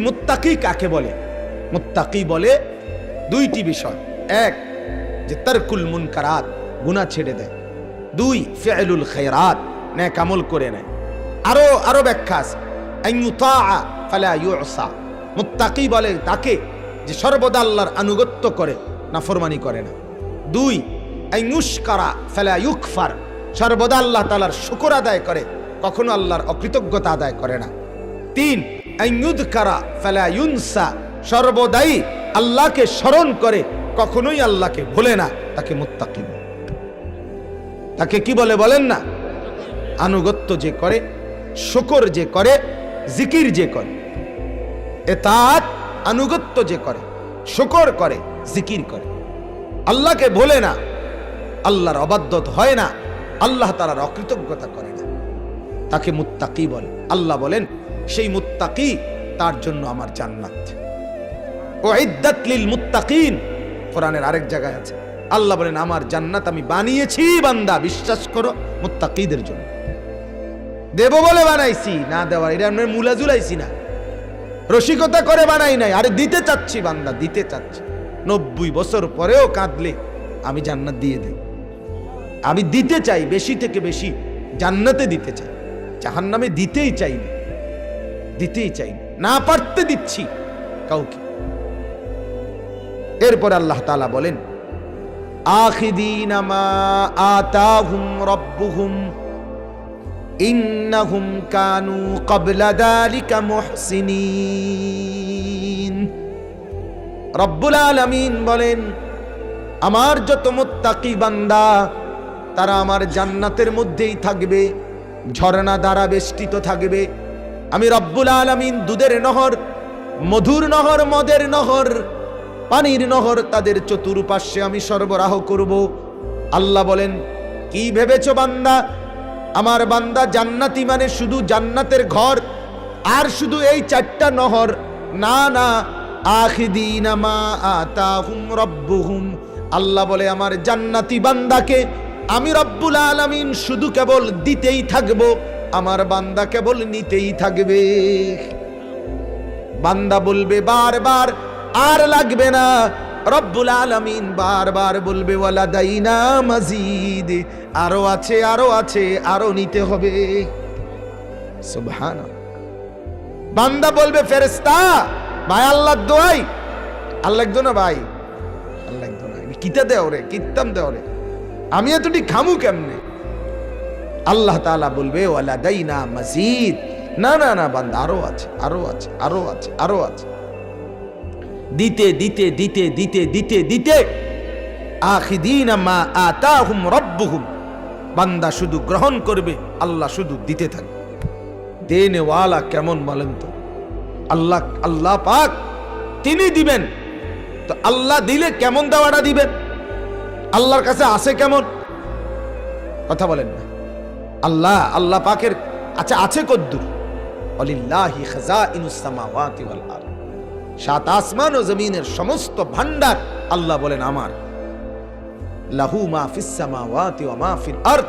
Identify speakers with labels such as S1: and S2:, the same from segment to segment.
S1: মুত্তাকি কাকে বলে? মুত্তাকি বলে দুইটি বিষয়। এক, যে তারকুল মুনকারাত, গুনাহ ছেড়ে দেয়। দুই ফিআলুল খায়রাত নেক আমল করে নেয়। আরও আরও ব্যাখ্যা আছে। মুত্তাকি বলে তাকে যে সর্বদা আল্লাহর আনুগত্য করে, নাফরমানি করে না। দুই, আন ইউশকারা ফালা ইউকফার। সর্বদা আল্লাহ তালার শুকর আদায় করে, কখনো আল্লাহর অকৃতজ্ঞতা আদায় করে না। তিন সর্বদাই আল্লাহকে স্মরণ করে, কখনোই আল্লাহকে ভুলে না, তাকে মুত্তাকি। তাকে কি বলে বলেন না? আনুগত্য যে করে, শুকর যে করে, জিকির যে করে, এতাত আনুগত্য যে করে, শুকর করে, জিকির করে। আল্লাহকে ভোলে না, আল্লাহর অবাধ্যত হয় না, আল্লাহ তালার অকৃতজ্ঞতা করে না। তাকে মুত্তাকি বলে। আল্লাহ বলেন সেই মুত্তাকি তার জন্য আমার জান্নাত। ও লিল মুত্তাকিন, কোরআনের আরেক জায়গায় আছে। আল্লাহ বলেন, আমার জান্নাত আমি বানিয়েছি, বান্দা, বিশ্বাস করো, মুত্তাকিদের জন্য। দেব বলে বানাইছি, না দেওয়ার, এটা আমরা মুলা জুলাইছি না। রসিকতা করে বানাই নাই, আরে দিতে চাচ্ছি বান্দা, দিতে চাচ্ছি। নব্বই বছর পরেও কাঁদলে আমি জান্নাত দিয়ে দিই। আমি দিতে চাই, বেশি থেকে বেশি জান্নাতে দিতে চাই। জাহান্নামে দিতেই চাই না দিতেই চাই না। পারতে দিচ্ছি কাউকে এরপর আল্লাহ তালা বলেন আতাহুম রব্বুহুম কানু রব্বুল বলেন, আমার যত মুত্তাকি বান্দা, তারা আমার জান্নাতের মধ্যেই থাকবে, ঝর্ণা দ্বারা বেষ্টিত থাকবে আমি রব্বুল আলামিন দুধের নহর, মধুর নহর, মদের নহর, পানির নহর, তাদের চতুর্পার্শ্বে আমি সরবরাহ করব। আল্লাহ বলেন, কি ভেবেছো বান্দা? আমার বান্দা জান্নাতি মানে শুধু জান্নাতের ঘর, আর শুধু এই চারটা নহর। না না রব্বুহুম। আল্লাহ বলে, আমার জান্নাতি বান্দাকে আমি রব্বুল আলামিন শুধু কেবল দিতেই থাকব। আমার বান্দা কেবল নিতেই থাকবে। বান্দা বলবে বারবার, আর লাগবে না। রব্বুল আলামিন বারবার বলবে, ওয়ালা দাইনা মাজিদ। আরও আছে আরও আছে, আরও নিতে হবে। বান্দা বলবে ফেরেস্তা ভাই আল্লাহ দোয়াই। আল্লাহ একজন না ভাই? আল্লাহ একজন না। কিতা দেও রে, কিতাম দেও রে। আমি এতটি খামু কেমনে? আল্লাহ তাআলা বলবে ওয়ালা দাইনা মাজিদ। না না না, বান্দা, আরও আছে আরও আছে আরও আছে আরও আছে। দিতে দিতে দিতে দিতে দিতে দিতে। আখিদিনা মা আতাহুম রব্বুহুম। বান্দা শুধু গ্রহণ করবে, আল্লাহ শুধু দিতে থাকবে। দেনেওয়ালা কেমন বলেন তো? আল্লাহ আল্লাহ পাক তিনি দিবেন। তো আল্লাহ দিলে কেমন দেওয়াটা দিবেন? আল্লাহর কাছে আসে কেমন? কথা বলেন না। আল্লাহ আল্লাহ পাকের আচ্ছা আছে কদ্দুর? অলিল্লাহি খাজাইনুস সামাওয়াতি ওয়াল আরদ। সাত আসমান ও জমিনের সমস্ত ভান্ডার আল্লাহ বলেন আমার। লাহু মা ওয়া মা ফিল আরদ।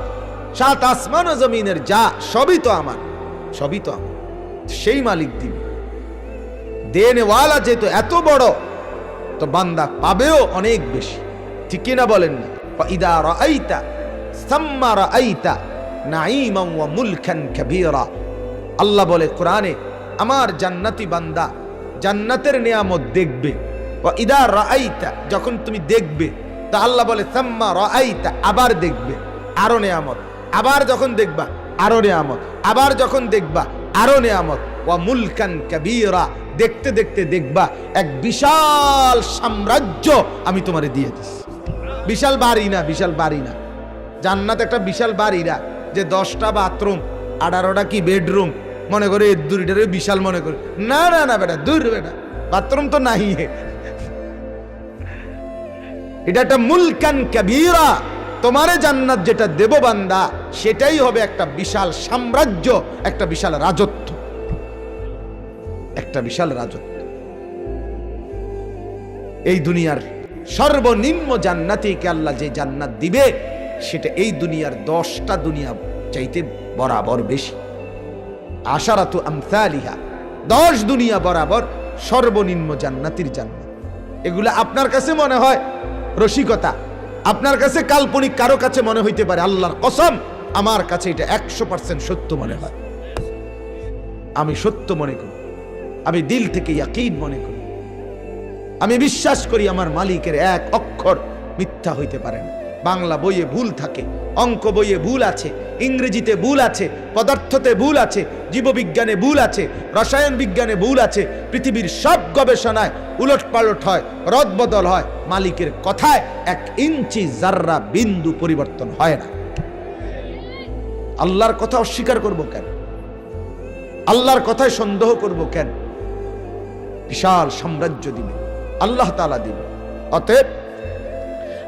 S1: সাত আসমান ও জমিনের যা, সবই তো আমার, সবই তো আমার। সেই মালিক দিবে দেনেওয়ালা যেহেতু এত বড়, তো বান্দা পাবেও অনেক বেশি। ঠিক কিনা বলেন না ইদা রাআইতা, সাম্মা রাআইতা আল্লাহ বলে, কোরআনে আমার জান্নাতি বান্দা জান্নাতের নিয়ামত দেখবে। ও ইদা রাআইতা, যখন তুমি দেখবে, তা আল্লাহ বলে, সাম্মা রাআইতা, আবার দেখবে, আরও নিয়ামত। আবার যখন দেখবা, আরও নিয়ামত। আবার যখন দেখবা, আরও নিয়ামত। ওয়া মুলকান কাবীরা, দেখতে দেখতে দেখবা, এক বিশাল সাম্রাজ্য আমি তোমারে দিয়ে দিছি। বিশাল বাড়ি না, বিশাল বাড়ি না। জান্নাত একটা বিশাল বাড়ি না। যে দশটা বাথরুম, আঠারোটা কি বেডরুম, মনে করে এর দুইটারে বিশাল মনে করে। না না না, বেটা, দূর বেটা, বাথরুম তো নাই এটা একটা মুলকান কাবীরা, তোমারে জান্নাত যেটা দেব বান্দা, সেটাই হবে একটা বিশাল সাম্রাজ্য, একটা বিশাল রাজত্ব। একটা বিশাল রাজত্ব। এই দুনিয়ার সর্বনিম্ন জান্নাতিকে আল্লাহ যে জান্নাত দিবে সেটা এই দুনিয়ার দশটা দুনিয়া চাইতে বরাবর বেশি। আশারাতু আমসালিহা, দশ দুনিয়া বরাবর সর্বনিম্ন জান্নাতির জান্নাত। এগুলো আপনার কাছে মনে হয় রসিকতা? আপনার কাছে কাল্পনিক কারও কাছে মনে হইতে পারে আল্লাহর কসম, আমার কাছে এটা একশো পার্সেন্ট সত্য মনে হয়। আমি সত্য মনে করি, আমি দিল থেকে ইয়াকিন মনে করি। আমি বিশ্বাস করি আমার মালিকের এক অক্ষর মিথ্যা হইতে পারে না। বাংলা বইয়ে ভুল থাকে, অঙ্ক বইয়ে ভুল আছে, ইংরেজিতে ভুল আছে, পদার্থতে ভুল আছে, জীববিজ্ঞানে ভুল আছে, রসায়ন বিজ্ঞানে ভুল আছে, পৃথিবীর সব গবেষণায় উলট পালট হয় রদবদল হয়, মালিকের কথায় এক ইঞ্চি জাররা বিন্দু পরিবর্তন হয় না। আল্লাহর কথা অস্বীকার করব কেন? আল্লাহর কথায় সন্দেহ করব কেন? বিশাল সাম্রাজ্য দিবে, আল্লাহ তালা দিবে, অতএব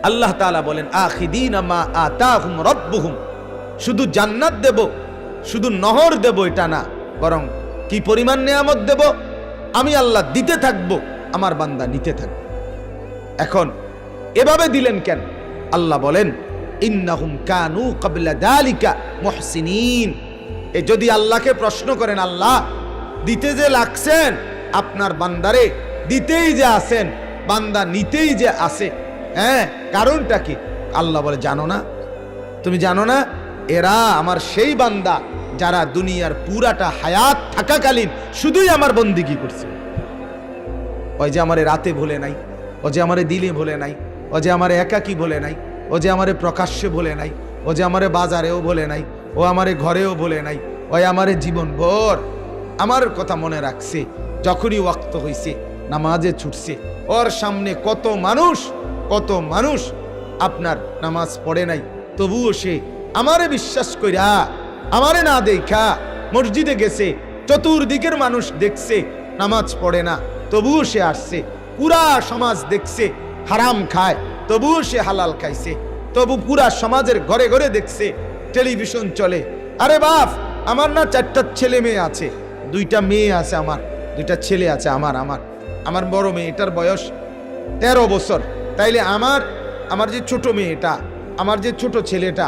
S1: আল্লাহ তালা বলেন, আখিদিন মা আতাহুম রব্বুহুম। শুধু জান্নাত দেব, শুধু নহর দেব এটা না, বরং কি পরিমাণ নেয়ামত দেব? আমি আল্লাহ দিতে থাকব, আমার বান্দা নিতে থাকবে। এখন এভাবে দিলেন কেন? আল্লাহ বলেন, ইন্নাহুম কানু কাবলা দালিকা মুহসিনিন। এ যদি আল্লাহকে প্রশ্ন করেন, আল্লাহ, দিতে যে লাগছেন, আপনার বান্দারে দিতেই যে আছেন, বান্দা নিতেই যে আছে হ্যাঁ কারণটা কি? আল্লাহ বলে, জানো না? তুমি জানো না? এরা আমার সেই বান্দা যারা দুনিয়ার পুরাটা হায়াত থাকাকালীন শুধুই আমার বন্দিগি করছে। ওই যে আমারে রাতে ভুলে নাই, ও যে আমারে দিলে ভুলে নাই, ও যে আমারে একাকি ভুলে নাই, ও যে আমারে প্রকাশ্যে ভুলে নাই, ও যে আমারে বাজারেও ভুলে নাই, ও আমারে ঘরেও ভুলে নাই ওই আমারে জীবন ভর আমার কথা মনে রাখছে, যখনই ওয়াক্ত হইছে, নামাজে ছুটছে, ওর সামনে কত মানুষ কত মানুষ আপনার নামাজ পড়ে নাই, তবুও সে আমারে বিশ্বাস কইরা, আমারে না দেখা মসজিদে গেছে, চতুর্দিকের মানুষ দেখছে, নামাজ পড়ে না, তবুও সে আসছে, পুরা সমাজ দেখছে, হারাম খায়, তবুও সে হালাল খাইছে, তবু পুরা সমাজের ঘরে ঘরে দেখছে, টেলিভিশন চলে। আরে বাপ, আমার না চারটা ছেলে মেয়ে আছে, দুইটা মেয়ে আছে আমার, দুইটা ছেলে আছে আমার আমার আমার বড় মেয়েটার বয়স তেরো বছর। তাইলে আমার আমার যে ছোট মেয়েটা, আমার যে ছোট ছেলেটা,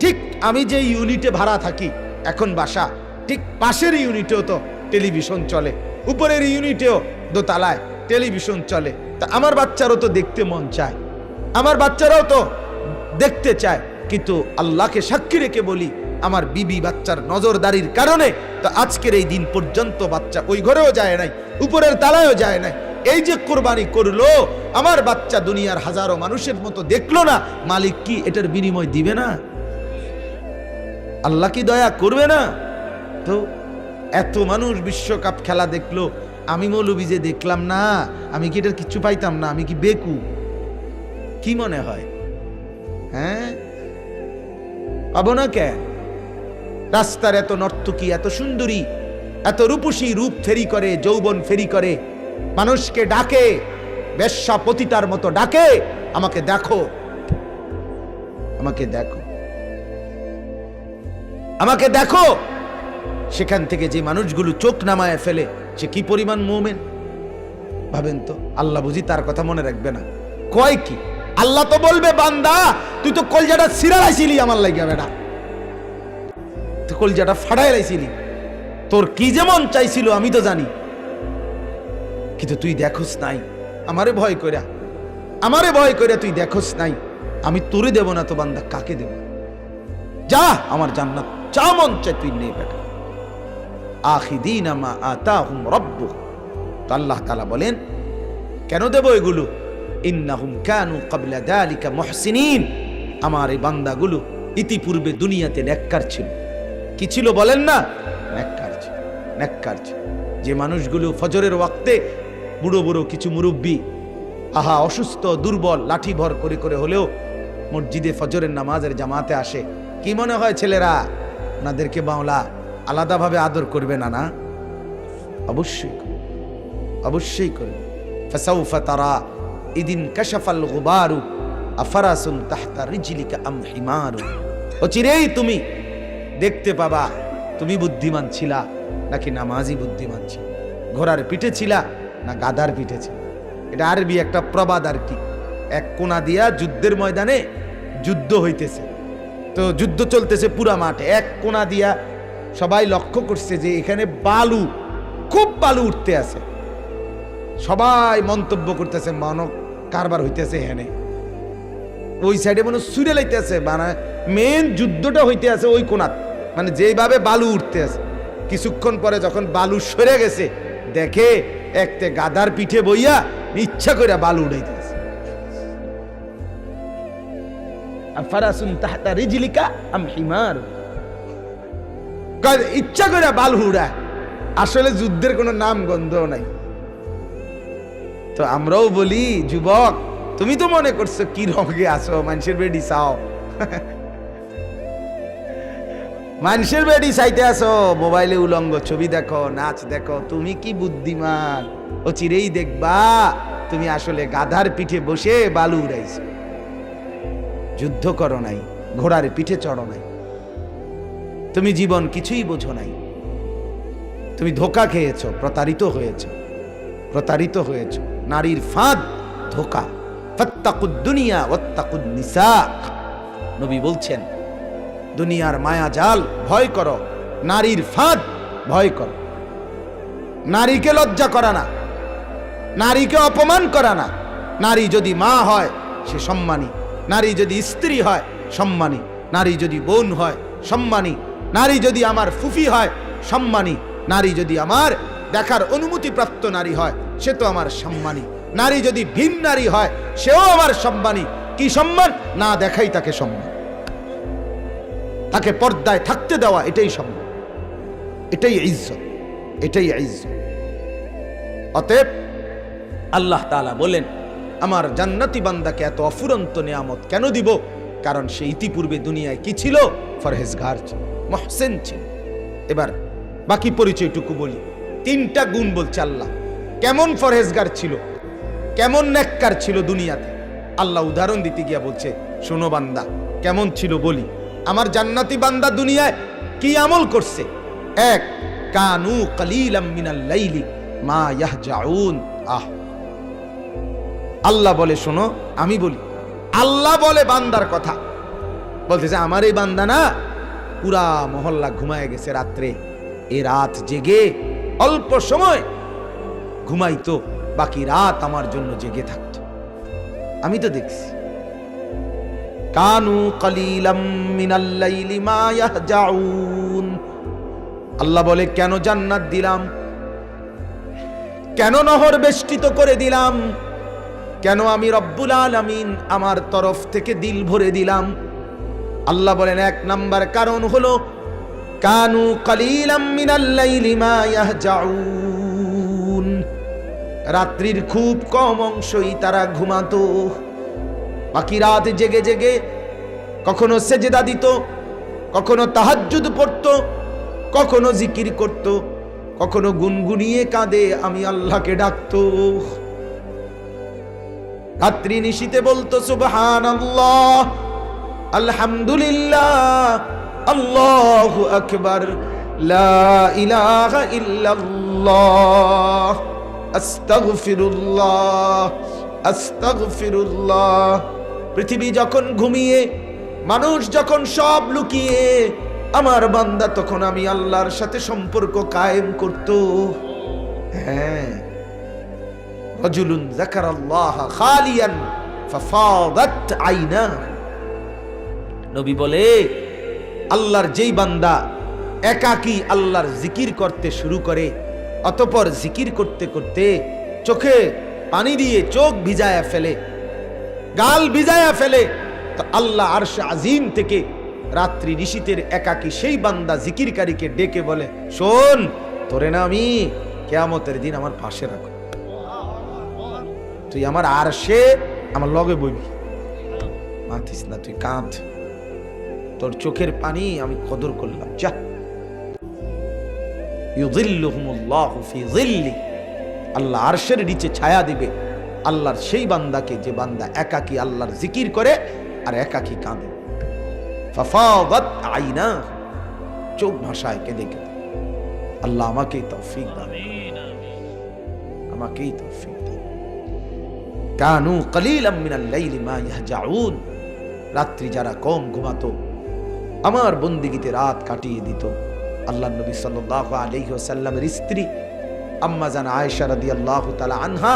S1: ঠিক আমি যে ইউনিটে ভাড়া থাকি, এখন বাসা, ঠিক পাশের ইউনিটেও তো টেলিভিশন চলে, উপরের ইউনিটেও দোতলায় টেলিভিশন চলে, তা আমার বাচ্চারও তো দেখতে মন চায়, আমার বাচ্চারাও তো দেখতে চায়, কিন্তু আল্লাহকে সাক্ষী রেখে বলি, আমার বিবি বাচ্চার নজরদারির কারণে, তো আজকের এই দিন পর্যন্ত বাচ্চা ওই ঘরেও যায় নাই, উপরের তালায়ও যায় নাই এই যে কোরবানি করল, আমার বাচ্চা দুনিয়ার হাজারো মানুষের মতো দেখল না, মালিক কি এটার বিনিময় দিবে না? আল্লাহ কি দয়া করবে না? তো এত মানুষ বিশ্বকাপ খেলা দেখল, আমি মৌলবি যে দেখলাম না, আমি কি এটার কিচ্ছু পাইতাম না, আমি কি বেকু? কি মনে হয়? হ্যাঁ? পাবো না কে? রাস্তার এত নর্তকী, এত সুন্দরী, এত রূপসী রূপ ফেরি করে, যৌবন ফেরি করে মানুষকে ডাকে, বেশ্যা পতিতার মতো ডাকে, আমাকে দেখো। আমাকে দেখো। আমাকে দেখো। সেখান থেকে যে মানুষগুলো চোখ নামায় ফেলে, সে কি পরিমাণ মোমেন? ভাবেন তো, আল্লাহ বুঝি তার কথা মনে রাখবে না। কয় কি? আল্লাহ তো বলবে, বান্দা, তুই তো কলজাটা সিরালাইছিলি আমার লাগিয়া বেটা। তুই কলজাটা ফাড়াই লাইছিলি তোর কি যেমন চাইছিল আমি তো জানি। কিন্তু তুই দেখোস নাই। আমারে ভয় কইরা। আমারে ভয় কইরা তুই দেখোস নাই। আমি তোরে দেব না তো বান্দা, কাকে দেব? যা আমার জান্নাত, যা মন চায় তুই নে বেটা। আখিদিন আমা আতাহুম রব্বু তো আল্লাহ তাআলা বলেন, কেন দেব এগুলো? ইন্নাহুম কানু ক্বাবলা যালিকা মুহসিনিন। আমার এই বান্দাগুলো ইতিপূর্বে দুনিয়াতে নেককার ছিল। কি ছিল বলেন না? নেককার ছিল নেককার ছিল। যে মানুষগুলো ফজরের ওয়াক্তে বুড়ো বুড়ো কিছু মুরব্বী। আহা, অসুস্থ, দুর্বল লাঠি ভর করে করে হলেও মসজিদে ফজরের নামাজের জামাতে আসে। কি মনে হয় ছেলেরা? ওনাদেরকে বাংলা আলাদাভাবে আদর করবে না না অবশ্যই অবশ্যই করবে। ফাসাউফা তারা ইদিন কাশাফাল গুবারু, আফারাসুন তাহতা রিজলিকা আম হিমারু। অচিরেই তুমি দেখতে পাবা, তুমি বুদ্ধিমান ছিলা, নাকি নামাজি বুদ্ধিমান ছিল? ঘোড়ার পিঠে ছিলা না গাদার পিঠে ছিল। এটা আরবি একটা প্রবাদ আর কি। এক কোনা দিয়া যুদ্ধের ময়দানে যুদ্ধ হইতেছে। তো যুদ্ধ চলতেছে পুরা মাঠে। এক কোনা দিয়া সবাই লক্ষ্য করছে যে এখানে বালু, খুব বালু উঠতে আছে। সবাই মন্তব্য করতেছে, মানব কারবার হইতেছে হেনে ওই সাইডে মনে সুরে লাইতেছে মানে মেন যুদ্ধটা হইতে আছে ওই কোনাত। মানে যেইভাবে বালু উঠতে আছে। কিছুক্ষণ পরে যখন বালু সরে গেছে, দেখে একতে গাদার পিঠে বইয়া ইচ্ছা করে বালু উড়াইতেছে। আফারাসুন তাহতা রিজলিকা, আম হিমার ইচ্ছা করে বালু উড়ায় আসলে যুদ্ধের কোনো নাম গন্ধ নাই। তো আমরাও বলি, যুবক, তুমি তো মনে করছ কি রঙে আসো মানুষের বেডি চাও। মানুষের বেডি চাইতে আসো, মোবাইলে উলঙ্গ ছবি দেখো, নাচ দেখো, তুমি কি বুদ্ধিমান? ও চিরেই দেখবা, তুমি আসলে গাধার পিঠে বসে বালু উড়াইছো। যুদ্ধ করো নাই, ঘোড়ার পিঠে চড়ো নাই। তুমি জীবন কিছুই বোঝো নাই। তুমি ধোকা খেয়েছ, প্রতারিত হয়েছ প্রতারিত হয়েছ। নারীর ফাঁদ ধোকা। ফাত্তাকুদ দুনিয়া, ওয়াত্তাকুদ নিসা নবী বলছেন দুনিয়ার মায়া জাল, ভয় করো। নারীর ফাঁদ, ভয় করো। নারীকে লজ্জা করা না। নারীকে অপমান করা না। নারী যদি মা হয়, সে সম্মানী। নারী যদি স্ত্রী হয়, সম্মানী। নারী যদি বোন হয়, সম্মানী। নারী যদি আমার ফুফি হয়, সম্মানী। নারী যদি আমার দেখার অনুমতিপ্রাপ্ত নারী হয়, সে তো আমার সম্মানী। নারী যদি ভিন নারী হয়, সেও আমার সম্মানী। কি সম্মান? না দেখাই তাকে সম্মান। তাকে পর্দায় থাকতে দেওয়া এটাই সম্ভব। এটাই ইজ্জত এটাই ইজ্জত। অতএব আল্লাহ তাআলা বলেন, আমার জান্নাতি বান্দাকে এত অফুরন্ত নিয়ামত কেন দিব? কারণ সে ইতিপূর্বে দুনিয়ায় কি ছিল? ফরহেজগার ছিল, মহসেন ছিল। এবার বাকি পরিচয়টুকু বলি। তিনটা গুণ বলছে আল্লাহ। কেমন ফরহেজগার ছিল? কেমন নেককার ছিল দুনিয়াতে? আল্লাহ উদাহরণ দিতে গিয়া বলছে, শোনো বান্দা, কেমন ছিল বলি। আমার জান্নাতি বান্দা দুনিয়ায় কি আমল করছে? এক, কানু কালিলাম মিনাল লাইলি মা ইয়াহজাউন। আহ। আল্লাহ বলে, শোনো, আমি বলি, আল্লাহ বলে বান্দার কথা। বলতেছে, আমার এই বান্দা না, পুরা মহল্লা ঘুমায় গেছে রাত্রে। এ রাত জেগে অল্প সময় ঘুমাইতো, বাকি রাত আমার জন্য জেগে থাকতো। আমি তো দেখছি। কানু কালিলাম আল্লাহ বলে, কেন জান্নাত দিলাম? কেন নহর বেষ্টিত করে দিলাম? কেন আমি রব্বুল আলামিন আমার তরফ থেকে দিল ভরে দিলাম? আল্লাহ বলেন, এক নাম্বার কারণ হলো, কানু কালিলাম রাত্রির খুব কম অংশই তারা ঘুমাতো। বাকি রাত জেগে জেগে কখনো সেজেদা দিত, কখনো তাহাজ্জুদ পড়তো, কখনো জিকির করত, কখনো গুনগুনিয়ে কাঁদে, আমি আল্লাহকে ডাকতো। রাত্রি নিশিতে বলতো সুবহান আল্লাহ আলহামদুলিল্লাহ, আল্লাহু আকবার ইল্লাল্লাহ আস্তাগফিরুল্লাহ। পৃথিবী যখন ঘুমিয়ে, মানুষ যখন সব লুকিয়ে, আমার বান্দা তখন আমি আল্লাহর সাথে সম্পর্ক কায়েম করত। হ্যাঁ। রজুলুন যাকারাল্লাহ খালিয়ান ফাফাদাত আইনা নবী বলে, আল্লাহর যেই বান্দা একাকী আল্লাহর জিকির করতে শুরু করে, অতপর জিকির করতে করতে চোখে পানি দিয়ে চোখ ভিজায়া ফেলে গাল ভিজায়া ফেলে। তো আল্লাহ আরশ আজিম থেকে রাত্রি ঋষিতের একাকী সেই বান্দা জিকিরকারীকে ডেকে বলে, শোন, তোরে না আমি কেয়ামতের দিন আমার পাশে রাখো তুই আমার আর সে আমার লগে বইবি। মাথিস না, তুই কাঁধ তোর চোখের পানি আমি কদর করলাম। যা। আল্লাহ আরশের নিচে ছায়া দিবে। আল্লাহর সেই বান্দাকে যে বান্দা একাকী আল্লাহর জিকির করে আর একাকী কাঁদে। আইনা চোখ ভাষায় কেঁদে কেঁদে। আল্লাহ আমাকেই তৌফিক দান আমাকেই তৌফিক দান কানু মিনাল মা ইয়াহজাউন। রাত্রি যারা কম ঘুমাতো আমার বন্দিগিতে রাত কাটিয়ে দিত। আল্লাহ নবী সাল্লাল্লাহু আলাইহি ওয়াসাল্লামের স্ত্রী আম্মা জান আয়েশা রাদিয়াল্লাহু তাআলা আনহা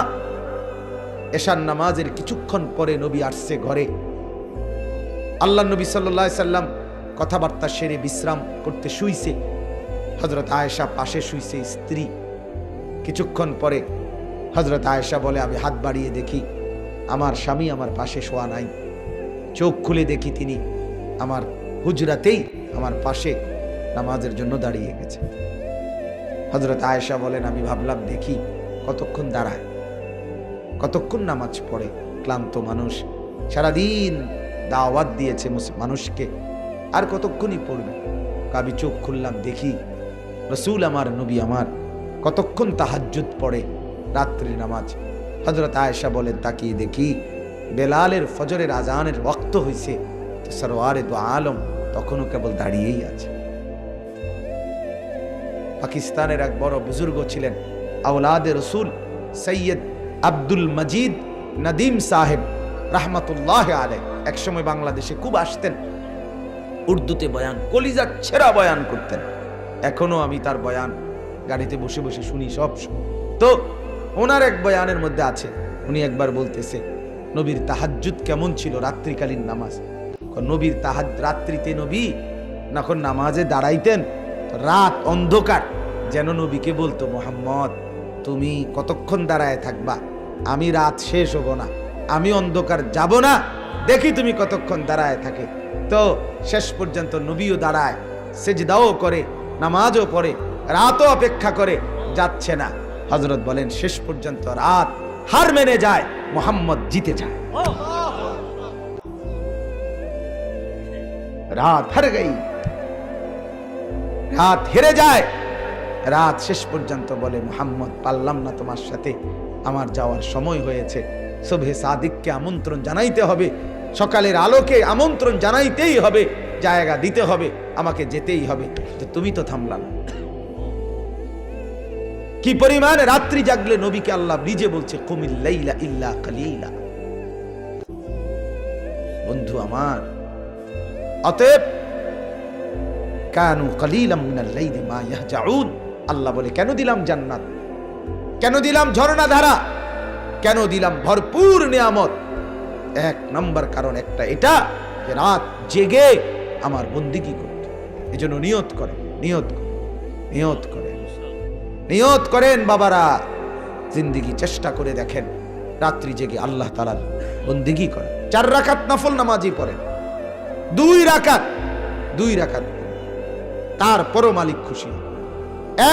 S1: এশার নামাজের কিছুক্ষণ পরে নবী আসছে ঘরে। আল্লাহ নবী সাল্লাহ সাল্লাম কথাবার্তা সেরে বিশ্রাম করতে শুইছে। হজরত আয়েশা পাশে শুইছে স্ত্রী। কিছুক্ষণ পরে হজরত আয়েশা বলে, আমি হাত বাড়িয়ে দেখি, আমার স্বামী আমার পাশে শোয়া নাই। চোখ খুলে দেখি তিনি আমার হুজরাতেই আমার পাশে নামাজের জন্য দাঁড়িয়ে গেছে। হজরত আয়েশা বলেন, আমি ভাবলাম দেখি কতক্ষণ দাঁড়ায়? কতক্ষণ নামাজ পড়ে? ক্লান্ত মানুষ। সারাদিন দাওয়াত দিয়েছে মানুষকে। আর কতক্ষণই পড়বে? কাবি চোখ খুললাম, দেখি রসুল আমার, নবী আমার। কতক্ষণ তাহাজ্জুদ পড়ে রাত্রির নামাজ? হজরত আয়েশা বলেন, তাকিয়ে দেখি বেলালের ফজরের আজানের ওক্ত হয়েছে সরোয়ারে তো আলম তখনও কেবল দাঁড়িয়েই আছে। পাকিস্তানের এক বড় বুজুর্গ ছিলেন, আওলাদে রসুল সৈয়দ আব্দুল মজিদ নদীম সাহেব রাহমাতুল্লাহ আলে একসময় বাংলাদেশে খুব আসতেন। উর্দুতে বয়ান, কলিজার ছেঁড়া বয়ান করতেন। এখনও আমি তার বয়ান গাড়িতে বসে বসে শুনি সব। তো ওনার এক বয়ানের মধ্যে আছে, উনি একবার বলতেছে, নবীর তাহাজ্জুদ কেমন ছিল রাত্রিকালীন নামাজ? নবীর তাহাজ, রাত্রিতে নবী যখন নামাজে দাঁড়াইতেন রাত অন্ধকার। যেন নবীকে বলতো, মোহাম্মদ, তুমি কতক্ষণ দাঁড়ায় থাকবা? আমি রাত শেষ হব না। আমি অন্ধকার যাব না। দেখি তুমি কতক্ষণ দাঁড়ায় থাকে। তো শেষ পর্যন্ত নবীও দাঁড়ায়, সেজদাও করে, নামাজও পড়ে, রাতও অপেক্ষা করে, যাচ্ছে না। হজরত বলেন, শেষ পর্যন্ত রাত হার মেনে যায়, মোহাম্মদ জিতে যায়। রাত হার গই। রাত হেরে যায়। রাত শেষ পর্যন্ত বলে, মোহাম্মদ, পারলাম না তোমার সাথে। আমার যাওয়ার সময় হয়েছে। শোভে সাদিককে আমন্ত্রণ জানাইতে হবে। সকালের আলোকে আমন্ত্রণ জানাইতেই হবে। জায়গা দিতে হবে। আমাকে যেতেই হবে। তো তুমি তো থামলা না কি পরিমাণ রাত্রি জাগলে নবীকে আল্লাহ নিজে বলছে কুমিল্লাইলা ইল্লা কালিলা। বন্ধু আমার, অতএব কানু কালিলাম আল্লাহ বলে, কেন দিলাম জান্নাত? কেন দিলাম ঝর্ণা ধারা? কেন দিলাম ভরপুর নিয়ামত? এক নম্বর কারণ একটা, এটা যে রাত জেগে আমার বন্দিগি করত। এজন্য নিয়ত করে নিয়ত নিয়ত করে নিয়ত করেন বাবারা, জিন্দিগি চেষ্টা করে দেখেন, রাত্রি জেগে আল্লাহ তালার বন্দিগি করে চার রাকাত নফল নামাজি পড়েন। দুই রাকাত দুই রাকাত তারপরও মালিক খুশি।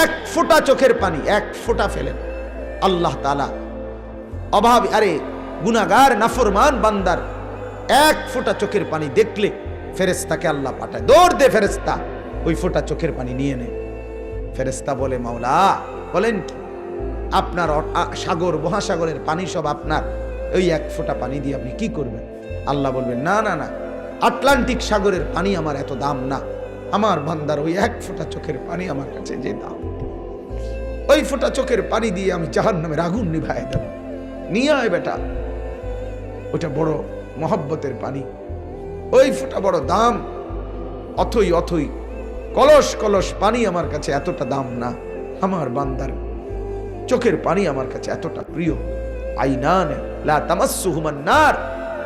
S1: এক ফোঁটা চোখের পানি, এক ফোঁটা ফেলেন। আল্লাহ তালা অভাব, আরে গুনাগার নাফরমান বান্দার এক ফোঁটা চোখের পানি দেখলে ফেরেস্তাকে আল্লাহ পাঠায়। দৌড় দে ফেরেস্তা ওই ফোঁটা চোখের পানি নিয়ে নে। ফেরেস্তা বলে, মাওলা, বলেন কি? আপনার সাগর, মহাসাগরের পানি সব আপনার। ওই এক ফোঁটা পানি দিয়ে আপনি কি করবেন? আল্লাহ বলবেন, না না না, আটলান্টিক সাগরের পানি আমার এত দাম না। আমার বান্দার ওই এক ফোঁটা চোখের পানি আমার কাছে যে দাম ওই ফোটা চোখের পানি দিয়ে আমি জাহান নামের আগুন নিভাই দেব। নিয়ে আয় বেটা। ওটা বড় মহব্বতের পানি। ওই ফোটা বড় দাম। অথই অথই কলস কলস পানি আমার কাছে এতটা দাম না। আমার বান্দার চোখের পানি আমার কাছে এতটা প্রিয়। আইনান লা তামাসসুহুমান নার।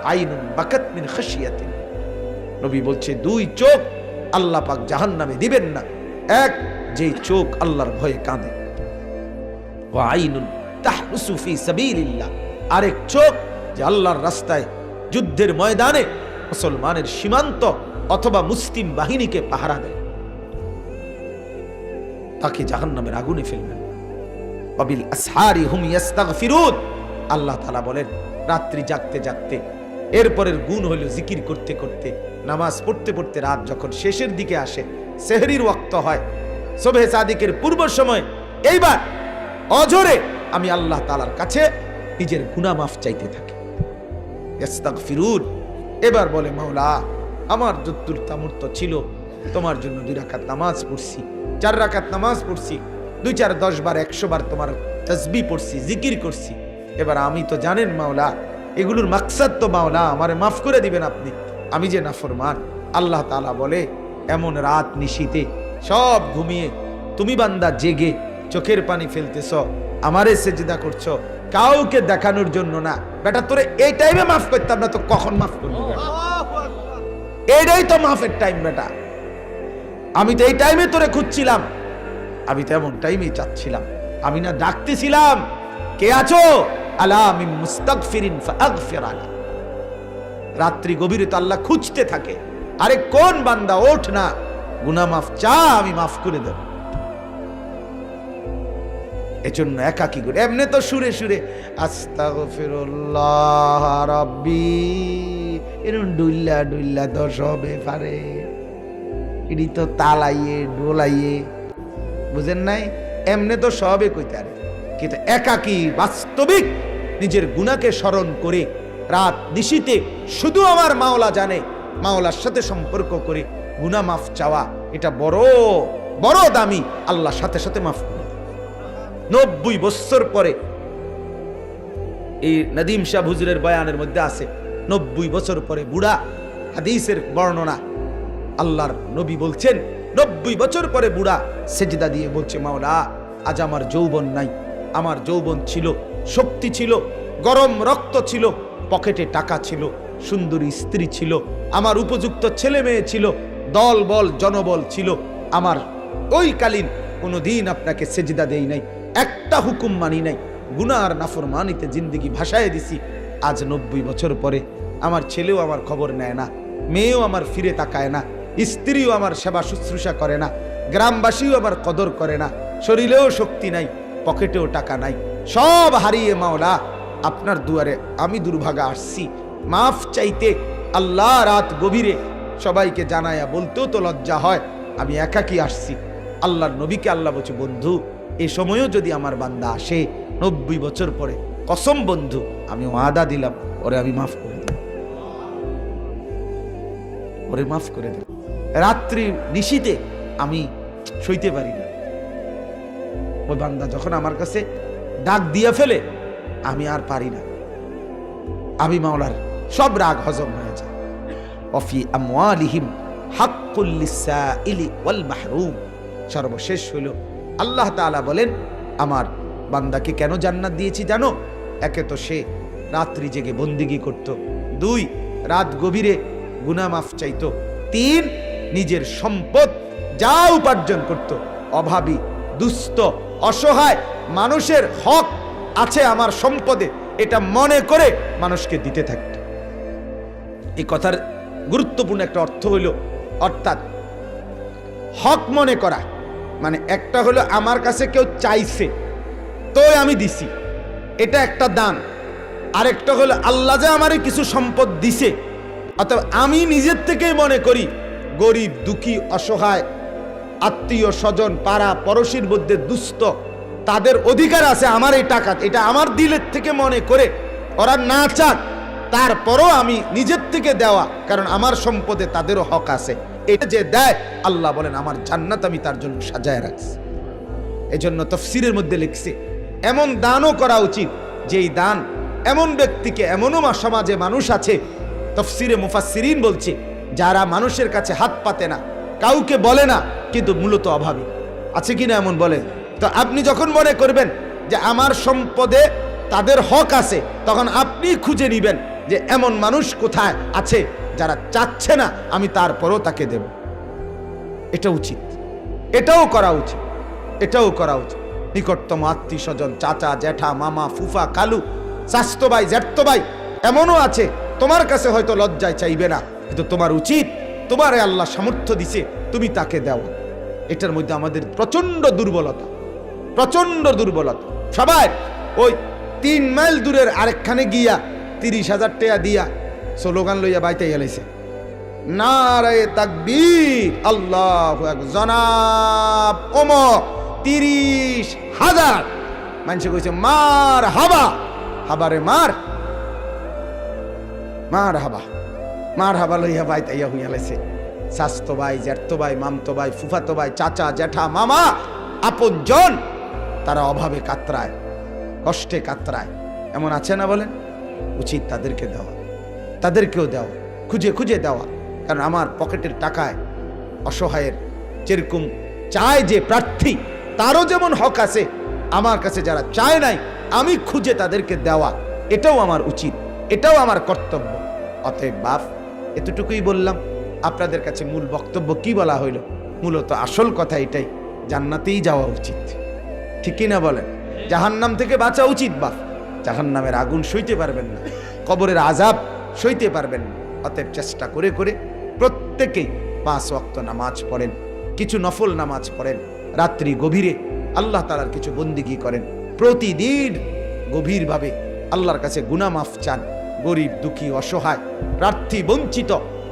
S1: আইনুন বাকাত মিন খাশিয়াতিন। নবী বলছে, দুই চোখ আল্লাহ পাক জাহান্নামে দিবেন না। এক, যেই চোখ আল্লাহর ভয়ে কাঁদে। আরেক চোখ যে আল্লাহর রাস্তায় যুদ্ধের ময়দানে মুসলমানের সীমান্ত অথবা মুসলিম বাহিনীকে পাহারা দেয়। তাকে জাহান্নামের আগুনে ফেলবেন। আল্লাহ বলেন, রাত্রি জাগতে জাগতে, এরপরের গুণ হলো জিকির করতে করতে, নামাজ পড়তে পড়তে রাত যখন শেষের দিকে আসে, সেহরির ওয়াক্ত হয়। সোবে সাদিকের পূর্ব সময়, এইবার অজরে আমি আল্লাহ তালার কাছে নিজের গুনাহ মাফ চাইতে থাকি। ইস্তাগফিরুন এবার বলে, মাওলা, আমার যদ্দুর তামর্ত ছিল, তোমার জন্য দুই রাকাত নামাজ পড়ছি, চার রাকাত নামাজ পড়ছি, দুই চার দশ বার, একশো বার তোমার তসবি পড়ছি, জিকির করছি। এবার আমি তো জানেন, মাওলা, এগুলোর মাকসাদ তো মাওলা, আমারে মাফ করে দিবেন আপনি। আমি যে নাফরমান, আল্লাহ তালা বলে, এমন রাত নিশীতে সব ঘুমিয়ে, তুমি বান্দা জেগে চোখের পানি ফেলতেছ আমারে সেজদা করছ কাউকে দেখানোর জন্য না। বেটা তোরে এই টাইমে মাফ করতাম না তো কখন মাফ করবি? বেটা? এইটাই তো মাফের টাইম বেটা। আমি তো এই টাইমে তোরে খুঁজছিলাম। আমি তো এমন টাইমেই চাচ্ছিলাম। আমি না ডাকতেছিলাম কে আছো? আলা আমি ফাগফির আলা। রাত্রি গভীরে তো আল্লাহ খুঁজতে থাকে আরে কোন বান্দা? ওঠ না। গুনা মাফ চা আমি মাফ করে দেব। এজন্য একাকি করে, এমনি তো সুরে সুরে, আস্তাগফিরুল্লাহ রাব্বি এরম ডুইল্লা ডুইল্লা দশ হবে পারে এটি তো তালাইয়ে, ডোলাইয়ে, বুঝেন নাই? এমনি তো সবে কইতে কিন্তু একাকি বাস্তবিক নিজের গুণাকে স্মরণ করে, রাত নিশিতে শুধু আমার মাওলা জানে, মাওলার সাথে সম্পর্ক করে গুনা মাফ চাওয়া, এটা বড় বড় দামি, আল্লাহর সাথে সাথে মাফ করে। নব্বই বৎসর পরে এই নদীম শাহ হুজুরের বয়ানের মধ্যে আছে, নব্বই বছর পরে বুড়া হাদিসের বর্ণনা আল্লাহর নবী বলছেন, নব্বই বছর পরে বুড়া সেজদা দিয়ে বলছে, মাওলা, আজ আমার যৌবন নাই। আমার যৌবন ছিল, শক্তি ছিল, গরম রক্ত ছিল, পকেটে টাকা ছিল, সুন্দরী স্ত্রী ছিল, আমার উপযুক্ত ছেলে মেয়ে ছিল দল বল জনবল ছিল। আমার ওই কালীন কোনো দিন আপনাকে সেজদা দেই নাই। একটা হুকুম মানি নাই গুনা আর নাফর মানিতে জিন্দিগি ভাসায় দিছি। আজ নব্বই বছর পরে আমার ছেলেও আমার খবর নেয় না, মেয়েও আমার ফিরে তাকায় না, স্ত্রীও আমার সেবা শুশ্রূষা করে না, গ্রামবাসীও আমার কদর করে না, শরীরেও শক্তি নাই, পকেটেও টাকা নাই, সব হারিয়ে মাওলা, আপনার দুয়ারে আমি দুর্ভাগা আসছি। মাফ চাইতে আল্লাহ রাত গভীরে সবাইকে জানায়া বলতেও তো লজ্জা হয়, আমি একাকি আসছি। আল্লাহর নবীকে আল্লাহ বলছে, বন্ধু এ সময়ও যদি আমার বান্দা আসে, নব্বই বছর পরে, কসম বন্ধু, আমি ওয়াদা দিলাম, ওরে আমি মাফ করে দেব ওরে মাফ করে দেব রাত্রি নিশীতে আমি সইতে পারি না। ওই বান্দা যখন আমার কাছে ডাক দিয়ে ফেলে, আমি আর পারি না। আমি মাওলার সব রাগ হজম হয়ে যায়। অফি আমওয়ালিহিম হাক্কুল লিসাইলি ওয়াল মাহরুম। সর্বশেষ হইল আল্লাহ তাআলা বলেন, আমার বান্দাকে কেন জান্নাত দিয়েছি জানো? একে তো সে রাত্রি জেগে বন্দিগি করত। দুই, রাত গভীরে গুনাহ মাফ চাইতো। তিন, নিজের সম্পদ যা উপার্জন করত। অভাবী, দুস্থ, অসহায় মানুষের হক আছে আমার সম্পদে। এটা মনে করে মানুষকে দিতে থাকত। এই কথার গুরুত্বপূর্ণ একটা অর্থ হইল, অর্থাৎ হক মনে করা। মানে একটা হলো আমার কাছে কেউ চাইছে তো আমি দিছি। এটা একটা দান। আরেকটা হলো আল্লাহ যে আমারে কিছু সম্পদ দিছে। অথবা আমি নিজের থেকেই মনে করি, গরিব, দুঃখী, অসহায়, আত্মীয় স্বজন, পাড়া পড়শির মধ্যে দুস্থ, তাদের অধিকার আছে আমার এই টাকা এটা আমার দিলের থেকে মনে করে ওরা না চাক, তারপরও আমি নিজের থেকে দেওয়া, কারণ আমার সম্পদে তাদেরও হক আছে। এটা যে দেয়, আল্লাহ বলেন, আমার জান্নাত আমি তার জন্য সাজায় রাখছি। এজন্য তফসিরের মধ্যে লিখছে, এমন দানও করা উচিত, যেই দান এমন ব্যক্তিকে, এমনও সমাজে মানুষ আছে। তফসিরে মুফাসসিরিন বলছে, যারা মানুষের কাছে হাত পাতে না, কাউকে বলে না, কিন্তু মূলত অভাবী। আছে কিনা এমন বলে? তো আপনি যখন মনে করবেন যে আমার সম্পদে তাদের হক আছে, তখন আপনি খুঁজে নিবেন যে এমন মানুষ কোথায় আছে। যারা চাচ্ছে না, আমি তারপরও তাকে দেব। এটা উচিত। এটাও করা উচিত। এটাও করা উচিত। নিকটতম আত্মীয় স্বজন চাচা, জ্যাঠা, মামা, ফুফা, কালু স্বাস্থ্য ভাই জ্যাঠতো ভাই এমনও আছে, তোমার কাছে হয়তো লজ্জায় চাইবে না, কিন্তু তোমার উচিত, তোমারে আল্লাহ সামর্থ্য দিছে, তুমি তাকে দাও। এটার মধ্যে আমাদের প্রচণ্ড দুর্বলতা প্রচণ্ড দুর্বলতা। সবাই ওই তিন মাইল দূরের আরেকখানে গিয়া তিরিশ হাজার টাকা দিয়া স্লোগান লইয়া বাইতে গেলেছে নারায়ে তাকবীর, আল্লাহ জনাব ওমর, তিরিশ হাজার। মানুষে কইছে, মার হাবা। হাবারে মার। মার হাবা। মার হাবা লইয়া ভাই তাইয়া হইয়া লাইছে স্বাস্থ্য ভাই জ্যাঠতো ভাই, মামতো ভাই, ফুফাতো ভাই, চাচা, জ্যাঠা, মামা, আপন জন, তারা অভাবে কাতরায়, কষ্টে কাতরায়। এমন আছে না বলেন? উচিত তাদেরকে দেওয়া। তাদেরকেও দেওয়া, খুঁজে খুঁজে দেওয়া। কারণ আমার পকেটের টাকায় অসহায়ের যেরকম চায় যে প্রার্থী, তারও যেমন হক আছে, আমার কাছে যারা চায় নাই, আমি খুঁজে তাদেরকে দেওয়া, এটাও আমার উচিত, এটাও আমার কর্তব্য। অতএব বাপ, এতটুকুই বললাম, আপনাদের কাছে মূল বক্তব্য কি বলা হইল? মূলত আসল কথা এটাই, জান্নাতেই যাওয়া উচিত। ঠিকই না বলেন? জাহান্নাম থেকে বাঁচা উচিত, বাপ। জাহান্নামের আগুন সইতে পারবেন না। কবরের আজাব সইতে পারবেন অতএব চেষ্টা করে করে প্রত্যেকেই পাঁচ ওয়াক্ত নামাজ পড়েন, কিছু নফল নামাজ পড়েন, রাত্রি গভীরে আল্লাহ তালার কিছু বন্দিগি করেন। প্রতিদিন গভীরভাবে আল্লাহর কাছে গুনা মাফ চান, গরিব, দুঃখী, অসহায়, প্রার্থী, বঞ্চিত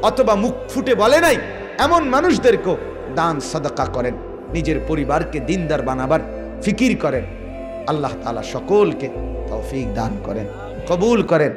S1: অথবা মুখ ফুটে বলে নাই, এমন মানুষদেরকেও দান, সদকা করেন। নিজের পরিবারকে দিনদার বানাবার ফিকির করেন। আল্লাহ তালা সকলকে তৌফিক দান করেন, কবুল করেন।